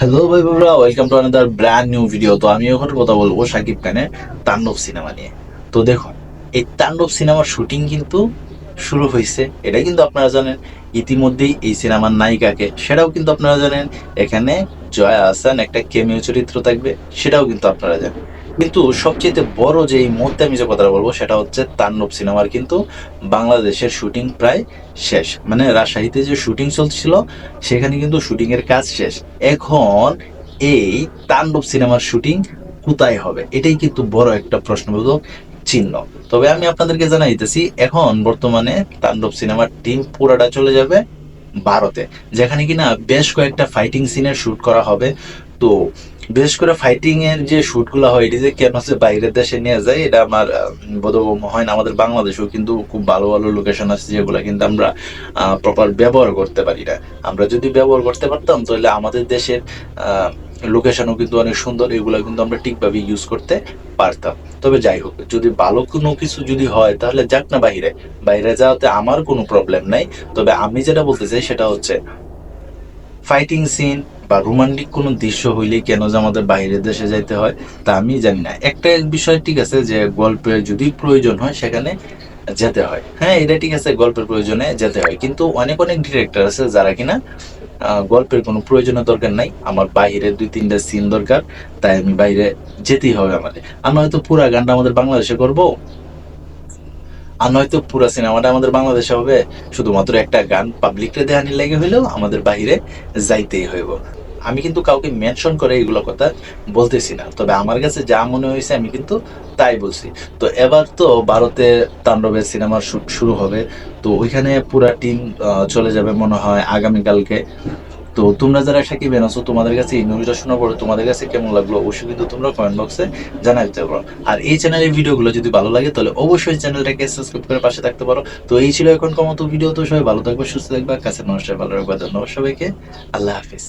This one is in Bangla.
হ্যালো ভাই বাবুরা welcome to another brand new video তো আমি এখন কথা বলব সাকিব খানের তাণ্ডব সিনেমা নিয়ে। তো দেখুন এই তাণ্ডব সিনেমার শুটিং কিন্তু শুরু হয়েছে। এটা কিন্তু আপনারা জানেন, ইতিমধ্যেই এই সিনেমার নায়িকাকে। সেটাও কিন্তু আপনারা জানেন, এখানে জয়া আসান একটা কেমিও চরিত্র থাকবে, সেটাও কিন্তু আপনারা জানেন। কিন্তু সবচেয়ে বড় যে এই মুহূর্তে আমি যে কথাটা বলব, সেটা হচ্ছে তাণ্ডব সিনেমার কিন্তু বাংলাদেশের শুটিং প্রায় শেষ। মানে রাজশাহীতে যে শুটিং চলছিল, সেখানে কিন্তু শুটিং এর কাজ শেষ। এখন এই তাণ্ডব সিনেমার শুটিং কোথায় হবে? এটাই কিন্তু বড় একটা প্রশ্নবোধক চিহ্ন। তবে আমি আপনাদেরকে জানাইতেছি, এখন বর্তমানে তাণ্ডব সিনেমার টিম পুরাটা চলে যাবে ভারতে, যেখানে কিনা বেশ কয়েকটা ফাইটিং সিনের শুট করা হবে। তো বিশেষ করে ফাইটিং এর যে শুটগুলো হয়, এটি যে হচ্ছে বাইরের দেশে নিয়ে যায়, এটা আমার বোধগম্য হয় না আমাদের বাংলাদেশেও কিন্তু খুব ভালো ভালো লোকেশন আছে যেগুলো কিন্তু আমরা প্রপার ব্যবহার করতে পারি না। আমরা যদি ব্যবহার করতে পারতাম, তাহলে আমাদের দেশের লোকেশনও কিন্তু অনেক সুন্দর, এগুলো কিন্তু আমরা ঠিকভাবে ইউজ করতে পারতাম। তবে যাই হোক, যদি ভালো কোনো কিছু যদি হয়, তাহলে যাক না বাইরে বাইরে যাওয়াতে আমার কোনো প্রবলেম নাই। তবে আমি যেটা বলতে চাই, সেটা হচ্ছে ফাইটিং সিন বা রোমান্টিক কোনো দৃশ্য হইলে কেন যে আমাদের বাইরের দেশে যাইতে হয়, তা আমি জানি না। একটা বিষয় ঠিক আছে যে গল্পের যদি প্রয়োজন হয় সেখানে যেতে হয়। হ্যাঁ এটা ঠিক আছে, গল্পের প্রয়োজনে যেতে হয়। কিন্তু অনেক অনেক ডিরেক্টর আছে যারা কিনা গল্পের কোনো প্রয়োজনের দরকার নাই। আমার বাইরে দুই, তিনটা সিন দরকার, তাই আমি বাইরে যেতেই হবে আমাদের। আমরা হয়তো পুরা গানটা আমাদের বাংলাদেশে করব। আর নয়তো পুরো সিনেমাটা আমাদের বাংলাদেশে হবে। শুধুমাত্র একটা গান পাবলিকরে দেখানির লাগে হইলেও আমাদের বাইরে যাইতেই হইব। আমি কিন্তু কাউকে মেনশন করে এগুলো কথা বলতেছি না। তবে আমার কাছে যা মনে হয়েছে আমি কিন্তু তাই বলছি। তো এবার তো ভারতে তাণ্ডবের সিনেমার শুট শুরু হবে। তো ওইখানে পুরা টিম চলে যাবে মনে হয় আগামীকালকে। তো তোমরা যারা সাকিব আছো, তোমাদের কাছে এই নিউজটা শোনার পরে তোমাদের কাছে কেমন লাগল অবশ্যই কিন্তু তোমরা কমেন্ট বক্সে জানাই দিতে পারো। আর এই চ্যানেলের ভিডিওগুলো যদি ভালো লাগে, তাহলে অবশ্যই চ্যানেলটাকে সাবস্ক্রাইব করে পাশে থাকতে পারো। তো এই ছিল এখন কমতো ভিডিও তো সবাই ভালো থাকবে, সুস্থ থাকবে কাছে মানুষের ভালো রাখবে। ধন্যবাদ সবাইকে। আল্লাহ হাফিজ।